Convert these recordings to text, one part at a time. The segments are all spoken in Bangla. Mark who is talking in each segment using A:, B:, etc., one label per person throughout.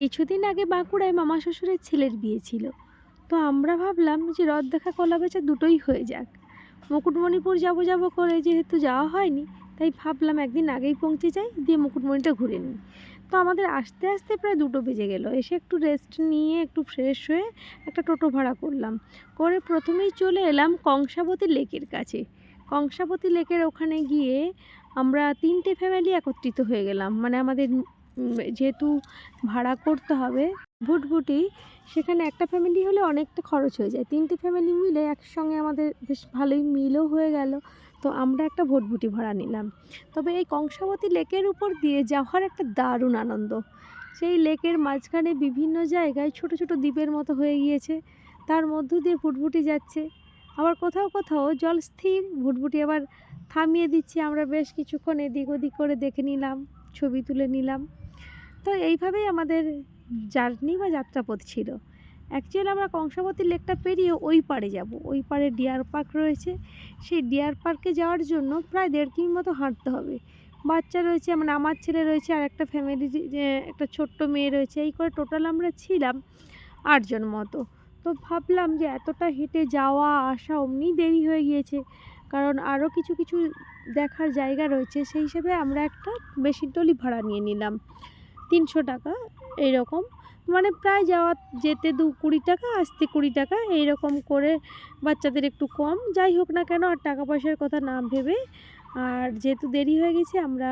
A: কিছুদিন আগে বাঁকুড়ায় মামা শ্বশুরের ছেলের বিয়ে ছিল। তো আমরা ভাবলাম যে রথ দেখা কলা বেচা দুটোই হয়ে যাক। মুকুটমণিপুর যাব যাব করে যেহেতু যাওয়া হয়নি, তাই ভাবলাম একদিন আগেই পৌঁছে যাই, দিয়ে মুকুটমণিটা ঘুরে নিই। তো আমাদের আসতে আসতে প্রায় দুটো বেজে গেল। এসে একটু রেস্ট নিয়ে, একটু ফ্রেশ হয়ে একটা টোটো ভাড়া করলাম। করে প্রথমেই চলে এলাম কংসাবতী লেকের কাছে। কংসাবতী লেকের ওখানে গিয়ে আমরা তিনটে ফ্যামিলি একত্রিত হয়ে গেলাম। মানে আমাদের যেহেতু ভাড়া করতে হবে, ভুটভুটি, সেখানে একটা ফ্যামিলি হলে অনেকটা খরচ হয়ে যায়। তিনটে ফ্যামিলি মিলে একসঙ্গে আমাদের বেশ ভালোই মিলও হয়ে গেল। তো আমরা একটা ভুটভুটি ভাড়া নিলাম। তবে এই কংসাবতী লেকের উপর দিয়ে যাওয়ার একটা দারুণ আনন্দ। সেই লেকের মাঝখানে বিভিন্ন জায়গায় ছোট ছোট দ্বীপের মতো হয়ে গিয়েছে। তার মধ্য দিয়ে ভুটভুটি যাচ্ছে। আবার কোথাও কোথাও জল স্থির, ভুটভুটি আবার থামিয়ে দিচ্ছে। আমরা বেশ কিছুক্ষণ এদিক ওদিক করে দেখে নিলাম, ছবি তুলে নিলাম। তো এইভাবেই আমাদের জার্নি বা যাত্রাপথ ছিল। অ্যাকচুয়ালি আমরা কংসাবতী লেকটা পেরিয়ে ওই পাড়ে যাব। ওই পাড়ে ডিয়ার পার্ক রয়েছে। সেই ডিয়ার পার্কে যাওয়ার জন্য প্রায় দেড় কিমি মতো হাঁটতে হবে। বাচ্চা রয়েছে মানে আমার ছেলে রয়েছে আর একটা ফ্যামিলি একটা ছোট্ট মেয়ে রয়েছে। এই করে টোটাল আমরা ছিলাম আটজন মতো। তো ভাবলাম যে এতটা হেঁটে যাওয়া, আসা অমনি দেরি হয়ে গিয়েছে। কারণ আরও কিছু কিছু দেখার জায়গা রয়েছে। সেই হিসেবে আমরা একটা মেশিন টলি ভাড়া নিয়ে নিলাম। তিনশো টাকা, এইরকম। মানে প্রায় যাওয়া, যেতে দু কুড়ি টাকা, আসতে কুড়ি টাকা এই রকম করে বাচ্চাদের একটু কম। যাই হোক না কেন, আর টাকা পয়সার কথা না ভেবে, আর যেহেতু দেরি হয়ে গেছে, আমরা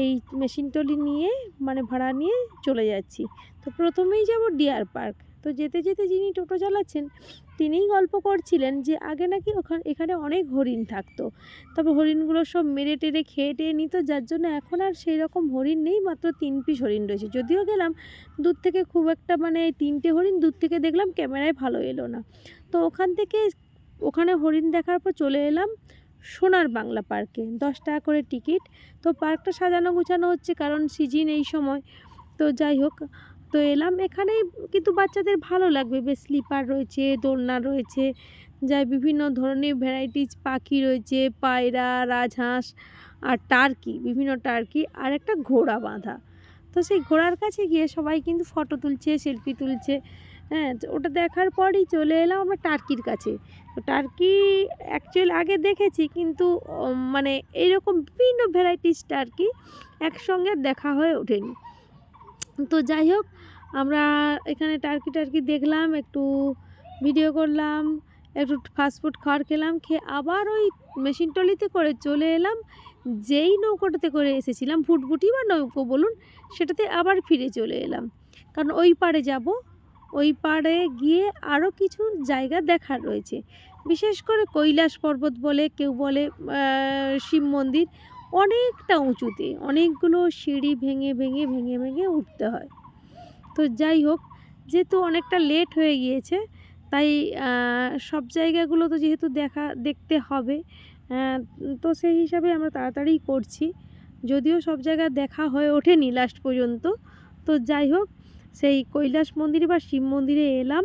A: এই মেশিন টলি নিয়ে মানে ভাড়া নিয়ে চলে যাচ্ছি। তো প্রথমেই যাব ডিয়ার পার্ক। তো যেতে যেতে যিনি টোটো চালাচ্ছেন, তিনিই গল্প করছিলেন যে আগে নাকি ওখানে, এখানে অনেক হরিণ থাকতো। তবে হরিণগুলো সব মেরে টেরে খেয়ে টেয়ে নিত, যার জন্য এখন আর সেই রকম হরিণ নেই, মাত্র তিন পিস হরিণ রয়েছে। যদিও গেলাম, দূর থেকে খুব একটা মানে তিনটে হরিণ, দূর থেকে দেখলাম ক্যামেরায় ভালো এলো না। তো ওখান থেকে ওখানে হরিণ দেখার পর চলে এলাম সোনার বাংলা পার্কে, দশ টাকা করে টিকিট। তো পার্কটা সাজানো গুছানো হচ্ছে, কারণ সিজন এই সময়। তো যাই হোক তো এলাম। এখানেই কিন্তু বাচ্চাদের ভালো লাগবে। বেশ স্লিপার রয়েছে, দোলনা রয়েছে, যাই বিভিন্ন ধরনের ভ্যারাইটিস পাখি রয়েছে, পায়রা, রাজহাঁস আর টার্কি বিভিন্ন টার্কি আর একটা ঘোড়া বাঁধা। তো সেই ঘোড়ার কাছে গিয়ে সবাই কিন্তু ফটো তুলছে সেলফি তুলছে। হ্যাঁ ওটা দেখার পরই চলে এলাম আমরা টার্কির কাছে। তো টার্কি অ্যাকচুয়ালি আগে দেখেছি কিন্তু মানে এইরকম বিভিন্ন ভ্যারাইটিস টার্কি একসঙ্গে দেখা হয়ে ওঠেনি। তো যাই হোক, আমরা এখানে টার্কি টার্কি দেখলাম, একটু ভিডিও করলাম, একটু ফাস্টফুড খাওয়ার খেলাম, খেয়ে আবার ওই মেশিন টলিতে করে চলে এলাম। যেই নৌকোটাতে করে এসেছিলাম ফুটফুটি বা নৌকো বলুন, সেটাতে আবার ফিরে চলে এলাম। কারণ ওই পাড়ে যাব, ওই পাড়ে গিয়ে আরও কিছু জায়গা দেখার রয়েছে। বিশেষ করে কৈলাস পর্বত বলে, কেউ বলে শিব মন্দির। অনেকটা উঁচুতে, অনেকগুলো সিঁড়ি ভেঙে ভেঙে ভেঙে ভেঙে উঠতে হয়। তো যাই হোক, যেহেতু অনেকটা লেট হয়ে গিয়েছে, তাই সব জায়গাগুলো তো যেহেতু দেখা, দেখতে হবে তো সেই হিসাবে আমরা তাড়াতাড়ি করছি। যদিও সব জায়গা দেখা হয়ে ওঠেনি লাস্ট পর্যন্ত। তো যাই হোক, সেই কৈলাস মন্দিরে বা শিব মন্দিরে এলাম।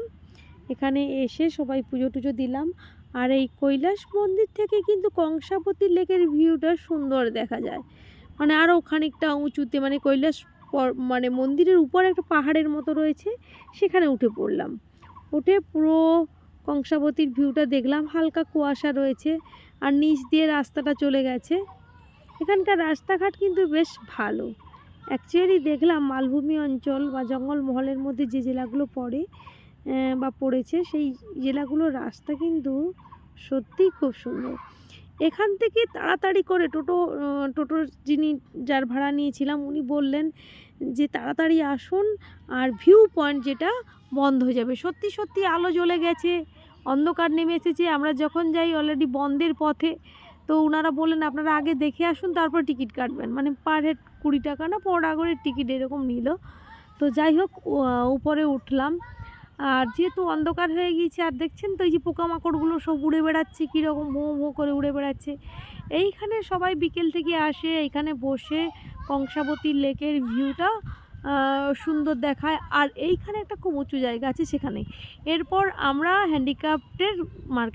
A: এখানে এসে সবাই পুজো টুজো দিলাম। আর এই কৈলাস মন্দির থেকে কিন্তু কংসাবতী লেকের ভিউটা সুন্দর দেখা যায়। মানে আরও খানিকটা উঁচুতে মানে কৈলাস মানে মন্দিরের উপর একটা পাহাড়ের মতো রয়েছে, সেখানে উঠে পড়লাম। উঠে পুরো কংসাবতীর ভিউটা দেখলাম, হালকা কুয়াশা রয়েছে আর নিচ দিয়ে রাস্তাটা চলে গেছে। এখানকার রাস্তাঘাট কিন্তু বেশ ভালো। অ্যাকচুয়ালি দেখলাম মালভূমি অঞ্চল বা জঙ্গলমহলের মধ্যে যে জেলাগুলো পড়ে বা পড়েছে, সেই জেলাগুলোর রাস্তা কিন্তু সত্যিই খুব সুন্দর। এখান থেকে তাড়াতাড়ি করে টোটো টোটোর যিনি যার ভাড়া নিয়েছিলাম, উনি বললেন যে তাড়াতাড়ি আসুন আর ভিউ পয়েন্ট যেটা বন্ধ হয়ে যাবে। সত্যি সত্যি আলো জ্বলে গেছে, অন্ধকার নেমে এসেছে। আমরা যখন যাই অলরেডি বন্ধের পথে, তো ওনারা বললেন, আপনারা আগে দেখে আসুন, তারপর টিকিট কাটবেন। মানে পার হেড কুড়ি টাকা না পনেরো টাকা করে টিকিট এরকম নিল। তো যাই হোক উপরে উঠলাম। আর যেহেতু অন্ধকার হয়ে গিয়েছে, আর দেখছেন তো এই যে পোকামাকড়গুলো সব উড়ে বেড়াচ্ছে, কীরকম ভোঁ ভোঁ করে উড়ে বেড়াচ্ছে। এইখানে সবাই বিকেল থেকে আসে, এইখানে বসে কংসাবতী লেকের ভিউটা সুন্দর দেখায়। আর এইখানে একটা খুব উঁচু জায়গা আছে সেখানে। এরপর আমরা হ্যান্ডিক্রাফ্টের মার্কেট